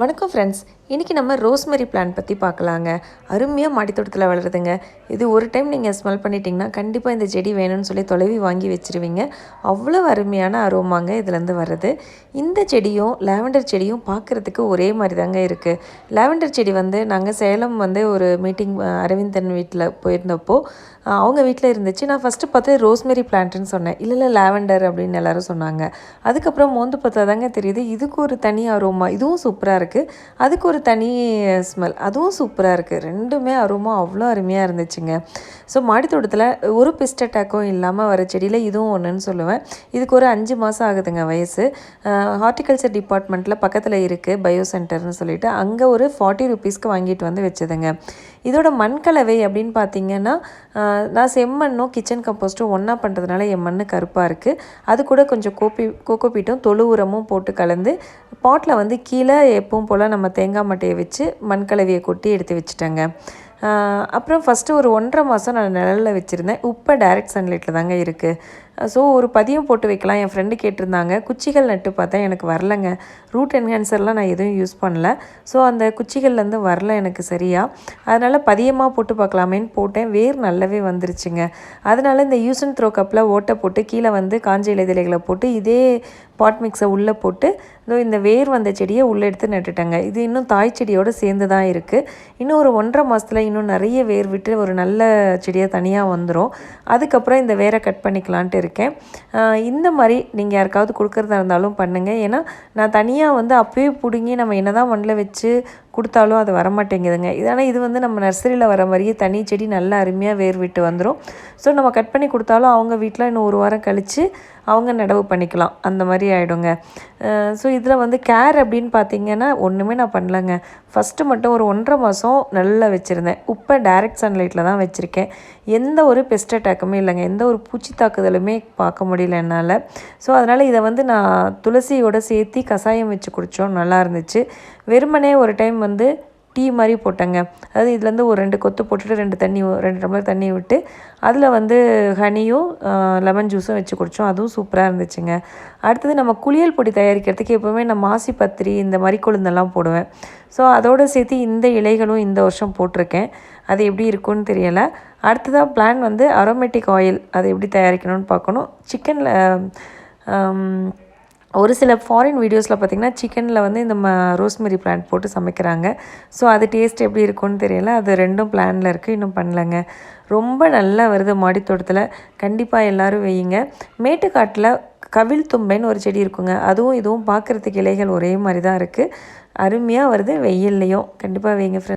வணக்கம் ஃப்ரெண்ட்ஸ் இன்றைக்கி நம்ம ரோஸ்மெரி பிளான் பற்றி பார்க்கலாங்க. அருமையாக மாடித்தோட்டத்தில் வளருதுங்க. இது ஒரு டைம் நீங்கள் ஸ்மெல் பண்ணிட்டீங்கன்னா கண்டிப்பாக இந்த செடி வேணும்னு சொல்லி தொலைவி வாங்கி வச்சிருவீங்க. அவ்வளோ அருமையான அரோமாங்க இதுலேருந்து வருது இந்த செடியும் லாவெண்டர் செடியும் பார்க்குறதுக்கு ஒரே மாதிரி தாங்க இருக்குது லாவெண்டர் செடி வந்து நாங்கள் சேலம் வந்து ஒரு மீட்டிங் அரவிந்தன் வீட்டில் போயிருந்தப்போ அவங்க வீட்டில் இருந்துச்சு. நான் ஃபஸ்ட்டு பார்த்து ரோஸ்மெரி பிளான்ட்டுன்னு சொன்னேன். இல்லை இல்லை லாவெண்டர் அப்படின்னு எல்லாரும் சொன்னாங்க. அதுக்கப்புறம் மோந்து பார்த்தா தாங்க தெரியுது. இதுக்கு ஒரு தனி அரோமா இதுவும் சூப்பராக இருக்குது அதுக்கு ஒரு தனி ஸ்மெல் அதுவும் சூப்பராக இருக்குது ரெண்டுமே அரோமா அவ்வளோ அருமையாக இருந்துச்சுங்க. ஸோ மாடித்தோட்டத்தில் ஒரு பிஸ்ட் அட்டாக்கும் இல்லாமல் வர செடியில் இதுவும் ஒன்றுன்னு சொல்லுவேன். இதுக்கு ஒரு அஞ்சு மாதம் ஆகுதுங்க வயசு. ஹார்டிகல்ச்சர் டிபார்ட்மெண்ட்டில் பக்கத்தில் இருக்குது பயோ சென்டர்னு சொல்லிட்டு. அங்கே ஒரு ஃபார்ட்டி ருபீஸ்க்கு வாங்கிட்டு வந்து வச்சதுங்க. இதோட மண் கலவை அப்படின்னு பார்த்தீங்கன்னா நான் செம்மண்ணும் கிச்சன் கம்போஸ்ட்டும் ஒன்றா பண்ணுறதுனால என் மண் கருப்பாக இருக்குது அது கூட கொஞ்சம் கோப்பி கோகோபீட்டும் தொழு உரமும் போட்டு கலந்து பாட்டில் வந்து கீழே எப்பவும் போல் நம்ம தேங்காய் மட்டையை வச்சு மண் கலவையை கொட்டி எடுத்து வச்சுட்டேங்க. அப்புறம் ஃபஸ்ட்டு ஒரு ஒன்றரை மாதம் நான் நிழலில் வச்சுருந்தேன். இப்போ டைரக்ட் சன்லைட்டில் தாங்க இருக்குது ஸோ ஒரு பதியம் போட்டு வைக்கலாம். என் ஃப்ரெண்டு கேட்டிருந்தாங்க. குச்சிகள் நட்டு பார்த்தேன். எனக்கு வரலங்க. ரூட் என்ஹான்சர்லாம் நான் எதுவும் யூஸ் பண்ணல. ஸோ அந்த குச்சிகள்லேருந்து வரல எனக்கு சரியாக அதனால் பதியமாக போட்டு பார்க்கலாமேன்னு போட்டேன். வேர் நல்லாவே வந்துருச்சுங்க. அதனால் இந்த யூஸ் அண்ட் த்ரோ கப்பில் ஓட்டை போட்டு கீழே வந்து காஞ்ச இலைதலைகளை போட்டு இதே பாட் மிக்ஸை உள்ளே போட்டு இதோ இந்த வேர் வந்த செடியை உள்ளே எடுத்து நட்டுட்டேங்க. இது இன்னும் தாய் செடியோடு சேர்ந்து தான் இருக்குது இன்னும் ஒரு ஒன்றரை மாதத்தில் இன்னும் நிறைய வேர் விட்டு ஒரு நல்ல செடியாக தனியாக வந்துடும் அதுக்கப்புறம் இந்த வேரை கட் பண்ணிக்கலான்ட்டு இருக்கேன். இந்த மாதிரி நீங்கள் யாருக்காவது கொடுக்குறதா இருந்தாலும் பண்ணுங்கள் ஏன்னா நான் தனியாக வந்து அப்பயே பிடுங்கி நம்ம என்ன தான் மண்ணில் வச்சு கொடுத்தாலும் அது வரமாட்டேங்குதுங்க. இதனால் இது வந்து நம்ம நர்சரியில் வர மாதிரியே தனி செடி நல்லா அருமையாக வேர் விட்டு வந்துடும் ஸோ நம்ம கட் பண்ணி கொடுத்தாலும் அவங்க வீட்டில் இன்னும் ஒரு வாரம் கழித்து அவங்க நடவு பண்ணிக்கலாம். அந்த மாதிரி ஆகிடுங்க ஸோ இதில் வந்து கேர் அப்படின்னு பார்த்தீங்கன்னா ஒன்றுமே நான் பண்ணலங்க. ஃபஸ்ட்டு மட்டும் ஒரு ஒன்றரை மாதம் நல்லா வச்சுருந்தேன். இப்போ டைரக்ட் சன்லைட்டில் தான் வச்சுருக்கேன். எந்த ஒரு பெஸ்ட் அட்டாக்குமே இல்லைங்க. எந்த ஒரு பூச்சி தாக்குதலுமே பார்க்க முடியல என்னால். ஸோ அதனால் இதை வந்து நான் துளசியோட சேர்த்து கஷாயம் வச்சு குடித்தோம் நல்லா இருந்துச்சு. வெறுமனே ஒரு டைம் வந்து டீ மாதிரி போட்டேங்க. அதாவது இதுலேருந்து ஒரு ரெண்டு கொத்து போட்டுட்டு ரெண்டு தண்ணி ரெண்டு டம்ளர் தண்ணி விட்டு அதில் வந்து ஹனியும் லெமன் ஜூஸும் வச்சு குடித்தோம். அதுவும் சூப்பராக இருந்துச்சுங்க. அடுத்தது நம்ம குளியல் பொடி தயாரிக்கிறதுக்கு எப்போவுமே நான் மாசி பத்திரி இந்த மாதிரி கொழுந்தெல்லாம் போடுவேன். ஸோ அதோடு சேர்த்து இந்த இலைகளும் இந்த வருஷம் போட்டிருக்கேன். அது எப்படி இருக்கும்னு தெரியலை. அடுத்ததாக பிளான் வந்து அரோமேட்டிக் ஆயில் அது எப்படி தயாரிக்கணும்னு பார்க்கணும். சிக்கனில் ஒரு சில ஃபாரின் வீடியோஸில் பார்த்திங்கன்னா சிக்கனில் வந்து இந்த ம ரோஸ்மெரி பிளான்ட் போட்டு சமைக்கிறாங்க. ஸோ அது டேஸ்ட் எப்படி இருக்கும்னு தெரியல. அது ரெண்டும் பிளானில் இருக்குது இன்னும் பண்ணலங்க. ரொம்ப நல்லா வருது மாடித்தோட்டத்தில். கண்டிப்பாக எல்லோரும் வையுங்க. மேட்டுக்காட்டில் கவிழ் தும்பைன்னு ஒரு செடி இருக்குங்க. அதுவும் இதுவும் பார்க்குறதுக்கு இலைகள் ஒரே மாதிரி தான் இருக்குது அருமையாக வருது. வெயில்லையும். கண்டிப்பாக வைங்க ஃப்ரெண்ட்ஸ்